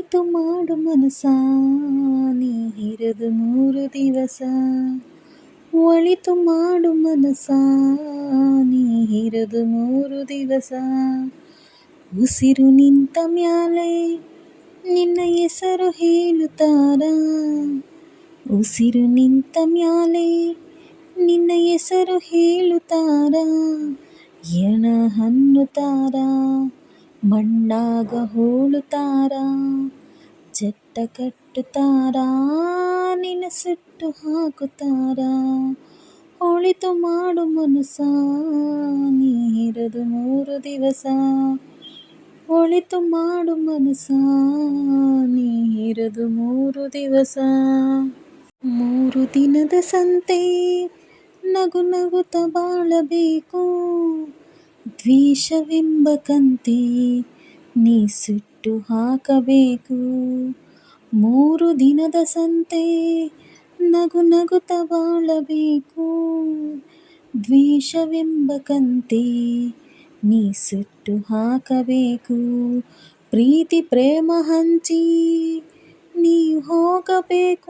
ಒಳಿತು ಮಾಡು ಮನಸ ನೀ ಇರದು ಮೂರು ದಿವಸ. ಒಳಿತು ಮಾಡು ಮನಸ ನೀ ಇರದು ಮೂರು ದಿವಸ. ಉಸಿರು ನಿಂತ ಮ್ಯಾಲೆ ನಿನ್ನ ಹೆಸರು ಹೇಳುತ್ತಾರ? ಉಸಿರು ನಿಂತ ಮ್ಯಾಲೆ ನಿನ್ನ ಹೆಸರು ಹೇಳುತ್ತಾರ? ಎಣ ಅನ್ನುತ್ತಾರ ಮಣ್ಣಾಗ ಹೋಳುತ್ತಾರ? ಜಟ್ಟ ಕಟ್ಟುತ್ತಾರ? ನಿನ್ನ ಸುಟ್ಟು ಹಾಕುತ್ತಾರ? ಒಳಿತು ಮಾಡು ಮನಸ ನೀರದು ಮೂರು ದಿವಸ. ಒಳಿತು ಮಾಡು ಮನಸ ನೀರದು ಮೂರು ದಿವಸ. ಮೂರು ದಿನದ ಸಂತೆ ನಗು ನಗುತ್ತ ಬಾಳಬೇಕು. ದ್ವೇಷವೆಂಬ ಕಂತೆ ನೀ ಸುಟ್ಟು ಹಾಕಬೇಕು. ಮೂರು ದಿನದ ಸಂತೆ ನಗು ನಗುತ್ತ ಬಾಳಬೇಕು. ದ್ವೇಷವೆಂಬ ಕಂತೆ ನೀ ಸುಟ್ಟು ಹಾಕಬೇಕು. ಪ್ರೀತಿ ಪ್ರೇಮ ಹಂಚಿ ನೀ ಹೋಗಬೇಕು.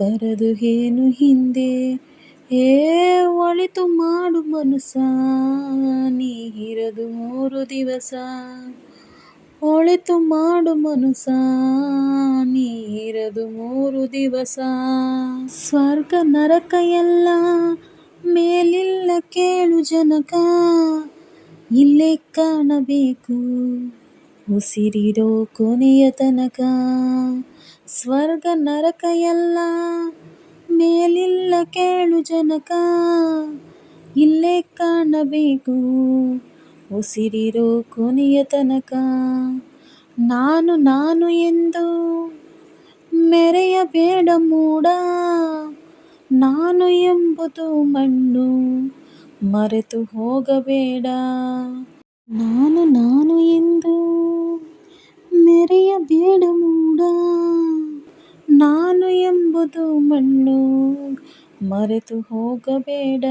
ಬರದು ಏನು ಹಿಂದೆ? ಏ, ಒಳಿತು ಮಾಡು ಮನುಸ ನೀ ಇರದು ಮೂರು ದಿವಸ. ಒಳಿತು ಮಾಡು ಮನುಸ ನೀ ಇರದು ಮೂರು ದಿವಸ. ಸ್ವರ್ಗ ನರಕ ಎಲ್ಲ ಮೇಲಿಲ್ಲ ಕೇಳು ಜನಕ. ಇಲ್ಲೇ ಕಾಣಬೇಕು, ಉಸಿರಿರೋ ಕೊನೆಯ ತನಕ. ಸ್ವರ್ಗ ನರಕ ಎಲ್ಲ ಮೇಲಿಲ್ಲ ಕೇಳು ಜನಕ. ಇಲ್ಲೇ ಕಾಣಬೇಕು, ಉಸಿರಿರೋ ಕೊನೆಯ ತನಕ. ನಾನು ನಾನು ಎಂದು ಮೆರೆಯಬೇಡ ಮೂಡ. ನಾನು ಎಂಬುದು ಮಣ್ಣು ಮರೆತು ಹೋಗಬೇಡ. ನಾನು ನಾನು ಎಂದು ಮೆರೆಯಬೇಡ ಮೂಡ ನಾನು ಎಂಬುದು ಮಣ್ಣು ಮರೆತು ಹೋಗಬೇಡ.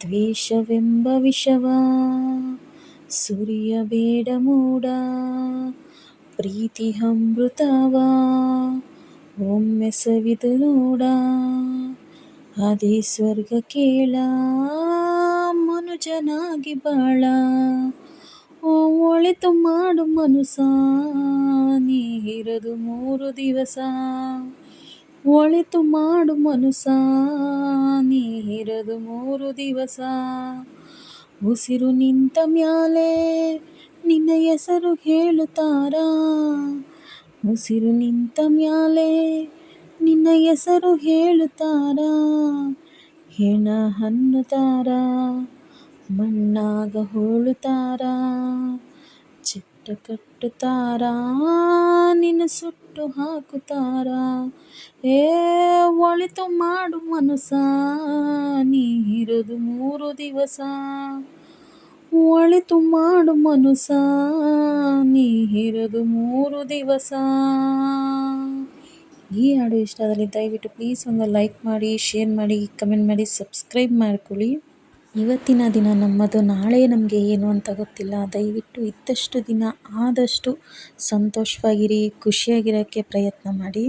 ದ್ವೇಷವೆಂಬ ವಿಷವ, ಸುರಿಯಬೇಡ ಮೂಡ. ಪ್ರೀತಿ ಅಮೃತವ ಒಮ್ಮೆ ಸವಿದು ನೋಡ. ಅದೇ ಸ್ವರ್ಗ ಕೇಳ, ಮನುಜನಾಗಿ ಬಾಳ. ಒಳಿತು ಮಾಡು ಮನುಸ ನೀ ಇರದು ಮೂರು ದಿವಸ. ಒಳಿತು ಮಾಡು ಮನುಸ ನೀರದು ಮೂರು ದಿವಸ. ಉಸಿರು ನಿಂತ ಮ್ಯಾಲೆ ನಿನ್ನ ಹೆಸರು ಹೇಳುತ್ತಾರ? ಉಸಿರು ನಿಂತ ಮ್ಯಾಲೆ ನಿನ್ನ ಹೆಸರು ಹೇಳುತ್ತಾರ? ಹೆಣ ಹನ್ನುತ್ತಾರ ಮಣ್ಣಾಗ ಹೋಳುತ್ತಾರ? ಚಿಟ್ಟ ಕಟ್ಟುತ್ತಾರ? ಸುಟ್ಟು ಹಾಕುತ್ತಾರ? ಏ, ಒಳಿತು ಮಾಡು ಮನಸ ನೀರದು ಮೂರು ದಿವಸ. ಒಳಿತು ಮಾಡು ಮನಸ ನೀರದು ಮೂರು ದಿವಸ. ಈ ಹಾಡು ಇಷ್ಟ ಆದಲ್ಲಿ ದಯವಿಟ್ಟು ಪ್ಲೀಸ್ ಒಂದು ಲೈಕ್ ಮಾಡಿ ಶೇರ್ ಮಾಡಿ ಕಮೆಂಟ್ ಮಾಡಿ ಸಬ್ಸ್ಕ್ರೈಬ್ ಮಾಡ್ಕೊಳ್ಳಿ. ಇವತ್ತಿನ ದಿನ ನಮ್ಮದು, ನಾಳೆ ನಮಗೆ ಏನು ಅಂತ ಗೊತ್ತಿಲ್ಲ. ದಯವಿಟ್ಟು ಇದ್ದಷ್ಟು ದಿನ ಆದಷ್ಟು ಸಂತೋಷವಾಗಿರಿ, ಖುಷಿಯಾಗಿರೋಕ್ಕೆ ಪ್ರಯತ್ನ ಮಾಡಿ.